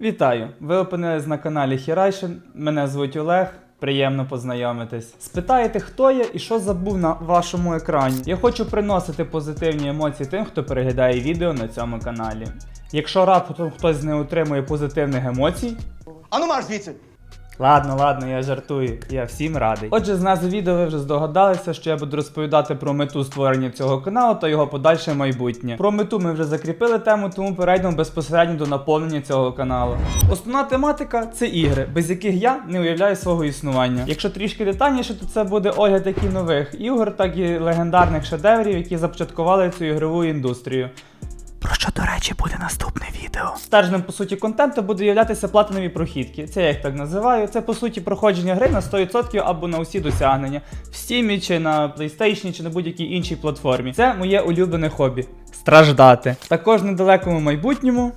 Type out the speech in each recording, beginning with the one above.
Вітаю! Ви опинились на каналі Хірайшин. Мене звуть Олег. Приємно познайомитись. Спитаєте, хто я і що забув на вашому екрані. Я хочу приносити позитивні емоції тим, хто переглядає відео на цьому каналі. Якщо раптом хтось не отримує позитивних емоцій, Ану марш звідси! Ладно, ладно, я жартую, я всім радий. Отже, з назви відео ви вже здогадалися, що я буду розповідати про мету створення цього каналу та його подальше майбутнє. Про мету ми вже закріпили тему, тому перейдемо безпосередньо до наповнення цього каналу. Основна тематика це ігри, без яких я не уявляю свого існування. Якщо трішки детальніше, то це буде огляд як нових ігор, так і легендарних шедеврів, які започаткували цю ігрову індустрію. Про що, до речі, буде наступне відео. Стержнем, по суті, контенту буде являтися платинові прохідки. Це я їх так називаю. Це по суті проходження гри на 100% або на усі досягнення. В Steam, чи на PlayStation, чи на будь-якій іншій платформі. Це моє улюблене хобі страждати. Також в недалекому майбутньому.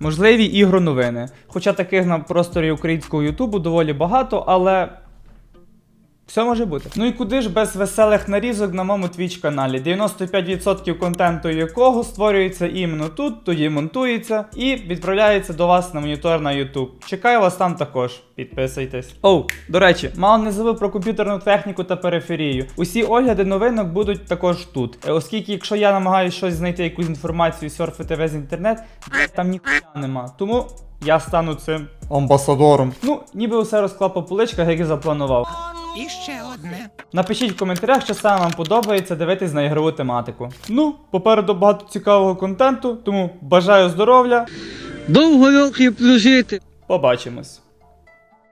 Можливі ігроновини. Хоча таких на просторі українського Ютубу доволі багато, але все може бути. Ну і куди ж без веселих нарізок на моєму Twitch каналі, 95% контенту якого створюється іменно тут, тоді монтується і відправляється до вас на монітор на YouTube. Чекаю вас там також. Підписуйтесь. Оу, до речі, мало не забув про комп'ютерну техніку та периферію. Усі огляди новинок будуть також тут. Е, Оскільки, якщо я намагаюся щось знайти, якусь інформацію, серфити весь інтернет, там ніхуя нема. Тому я стану цим амбасадором. Ну, ніби усе розклав по поличках, як і запланував. І ще одне. Напишіть в коментарях, що саме вам подобається дивитись на ігрову тематику. Ну, попереду багато цікавого контенту, тому бажаю здоров'я. Довго років прожити. Побачимось.